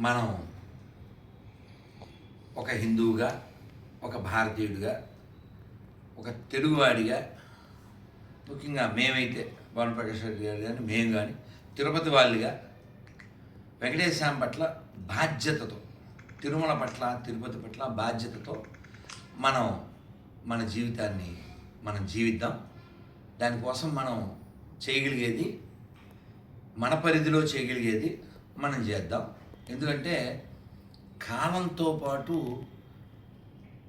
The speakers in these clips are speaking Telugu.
మనం ఒక హిందువుగా ఒక భారతీయుడిగా ఒక తెలుగువాడిగా ముఖ్యంగా మేమైతే భవన్ ప్రకాష్ రెడ్డి గారు కానీ మేము కానీ తిరుపతి వాళ్ళుగా వెంకటేశ్వర పట్ల బాధ్యతతో తిరుమల పట్ల తిరుపతి పట్ల బాధ్యతతో మనం మన జీవితాన్ని మనం జీవిద్దాం. దానికోసం మనం చేయగలిగేది మన పరిధిలో చేయగలిగేది మనం చేద్దాం. ఎందుకంటే కాలంతో పాటు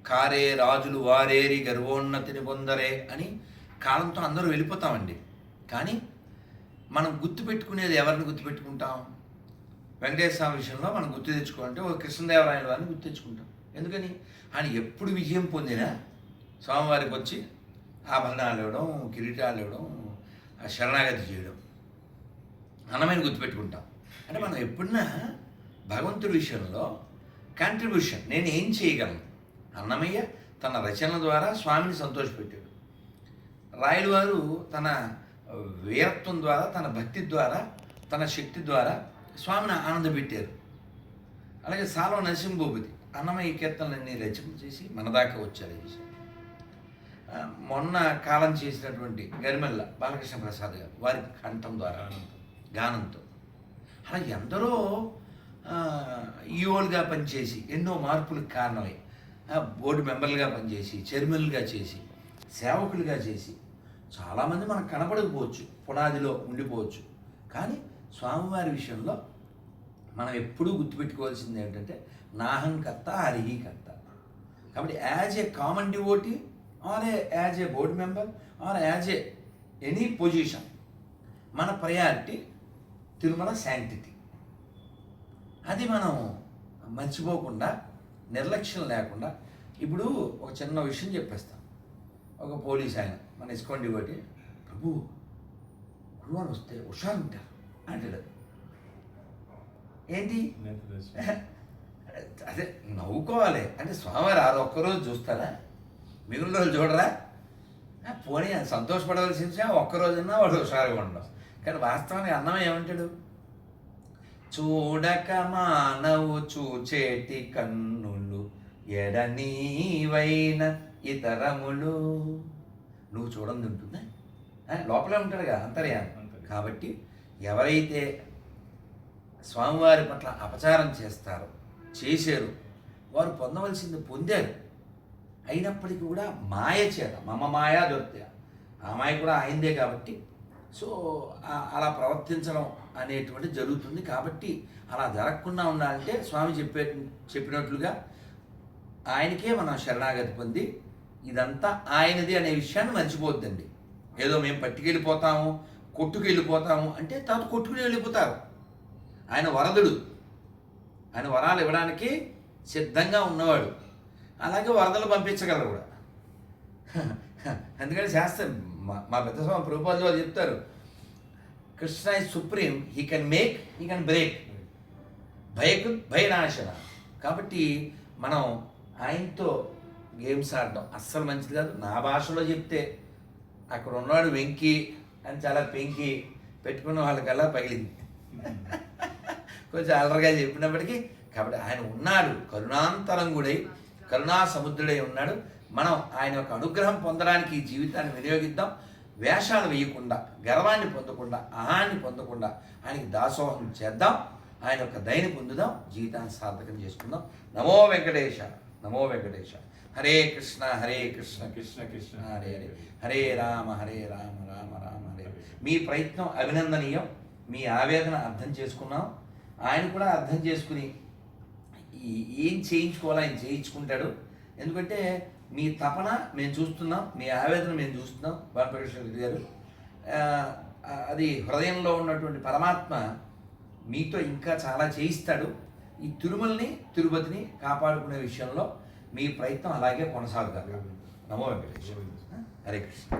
కారే రాజులు వారేరి గర్వోన్నతిని పొందరే అని కాలంతో అందరూ వెళ్ళిపోతామండి. కానీ మనం గుర్తుపెట్టుకునేది ఎవరిని గుర్తుపెట్టుకుంటాం వెంకటేశ్వర విషయంలో మనం గుర్తు తెచ్చుకోవాలంటే ఒక కృష్ణదేవరాయల వారిని గుర్తు తెచ్చుకుంటాం. ఎందుకని? ఆయన ఎప్పుడు విజయం పొందినా స్వామివారికి వచ్చి ఆభరణాలు ఇవ్వడం కిరీటాలు ఇవ్వడం ఆ శరణాగతి చేయడం అన్నమైన గుర్తుపెట్టుకుంటాం అంటే మనం ఎప్పుడన్నా భగవంతుడి విషయంలో కాంట్రిబ్యూషన్ నేను ఏం చేయగలను? అన్నమయ్య తన రచనల ద్వారా స్వామిని సంతోషపెట్టాడు. రాయలు వారు తన వీరత్వం ద్వారా తన భక్తి ద్వారా తన శక్తి ద్వారా స్వామిని ఆనందపెట్టారు. అలాగే సాలో నరసింహభూపతి అన్నమయ్య కీర్తనలన్నీ రచన చేసి మన దాకా వచ్చారు మొన్న కాలం చేసినటువంటి గరిమెల్ల బాలకృష్ణ ప్రసాద్ గారు వారి కంఠం ద్వారా గానంతో. అలా ఎందరో ఈఓలుగా పనిచేసి ఎన్నో మార్పులకు కారణమై బోర్డు మెంబర్లుగా పనిచేసి చైర్మన్లుగా చేసి సేవకులుగా చేసి చాలామంది మనకు కనపడకపోవచ్చు పునాదిలో ఉండిపోవచ్చు. కానీ స్వామివారి విషయంలో మనం ఎప్పుడూ గుర్తుపెట్టుకోవాల్సింది ఏంటంటే నాహం కర్త హరిహి కర్త. కాబట్టి as a common devotee or a as a board member or as a any position మన ప్రయారిటీ తిరుమల శాంటిటీ అది మనం మర్చిపోకుండా నిర్లక్ష్యం లేకుండా ఇప్పుడు ఒక చిన్న విషయం చెప్పేస్తాం ఒక పోలీస్ ఆయన మన ఇసుకోండి ఒకటి ప్రభు గురువారు వస్తే హుషారు ఉంటారు అంటాడు. ఏంటి? అదే నవ్వుకోవాలి. అంటే స్వామివారు ఆ ఒక్కరోజు చూస్తారా? మిగిలిన రోజులు చూడరా? పోనీ సంతోషపడవలసిన ఒక్కరోజున్నా వాడు హుషారుగా ఉండడం కానీ వాస్తవానికి అన్నం ఏమంటాడు? చూడక మానవు చూచేటి కన్నులు ఎడనీవైన ఇతరములు. నువ్వు చూడండి ఉంటుందా? లోపలే ఉంటాడు కదా అంతర్యామి. కాబట్టి ఎవరైతే స్వామివారి పట్ల అపచారం చేస్తారో చేశారు వారు పొందవలసింది పొందారు. అయినప్పటికీ కూడా మాయ చేత మమ మాయా దొరికితే ఆ మాయ కూడా ఆయనదే కాబట్టి సో అలా ప్రవర్తించడం అనేటువంటి జరుగుతుంది కాబట్టి అలా జరగకుండా ఉండాలంటే స్వామి చెప్పే చెప్పినట్లుగా ఆయనకే మనం శరణాగతి పొంది ఇదంతా ఆయనది అనే విషయాన్ని మర్చిపోద్దండి ఏదో మేము పట్టుకెళ్ళిపోతాము కొట్టుకెళ్ళిపోతాము అంటే తర్వాత కొట్టుకుని వెళ్ళిపోతారు. ఆయన వరదుడు. ఆయన వరాలు ఇవ్వడానికి సిద్ధంగా ఉన్నవాడు. అలాగే వరదలు పంపించగలరు కూడా. అందుకని శాస్త్రం మా- మా పెద్ద స్వామి ప్రభుపాదులు వారు చెప్తారు Krishna is supreme he can make he can break భయకు భయనాశన. కాబట్టి మనం ఆయనతో గేమ్స్ ఆడడం అస్సలు మంచిది కాదు. నా భాషలో చెప్తే అక్కడ ఉన్నాడు వెంకి అని చాలా పెంకి పెట్టుకున్న వాళ్ళకల్లా పగిలింది. కొంచెం అలరగా చెప్పినప్పటికీ కాబట్టి ఆయన ఉన్నాడు కరుణాంతరంగుడై కరుణా సముద్రుడై ఉన్నాడు. మనం ఆయన యొక్క అనుగ్రహం పొందడానికి ఈ జీవితాన్ని వినియోగిద్దాం. వేషాలు వేయకుండా గర్వాన్ని పొందకుండా అహాన్ని పొందకుండా ఆయనకి దాసోహం చేద్దాం. ఆయన యొక్క దయని పొందుదాం. జీవితాన్ని సార్థకం చేసుకుందాం. నమో వెంకటేశ నమో వెంకటేశ. హరే కృష్ణ హరే కృష్ణ కృష్ణ కృష్ణ. హరే హరే. హరే రామ హరే రామ రామ రామ హరే. మీ ప్రయత్నం అభినందనీయం. మీ ఆవేదన అర్థం చేసుకున్నాం. ఆయన కూడా అర్థం చేసుకుని ఏం చేయించుకోవాలో ఆయన చేయించుకుంటాడు. ఎందుకంటే మీ తపన మేము చూస్తున్నాం మీ ఆవేదన మేము చూస్తున్నాం బాలప్రకాష్ రెడ్డి గారు. అది హృదయంలో ఉన్నటువంటి పరమాత్మ మీతో ఇంకా చాలా చేయిస్తాడు. ఈ తిరుమలని తిరుపతిని కాపాడుకునే విషయంలో మీ ప్రయత్నం అలాగే కొనసాగుతారు. నమో వెంకటేశ్వర హరే కృష్ణ.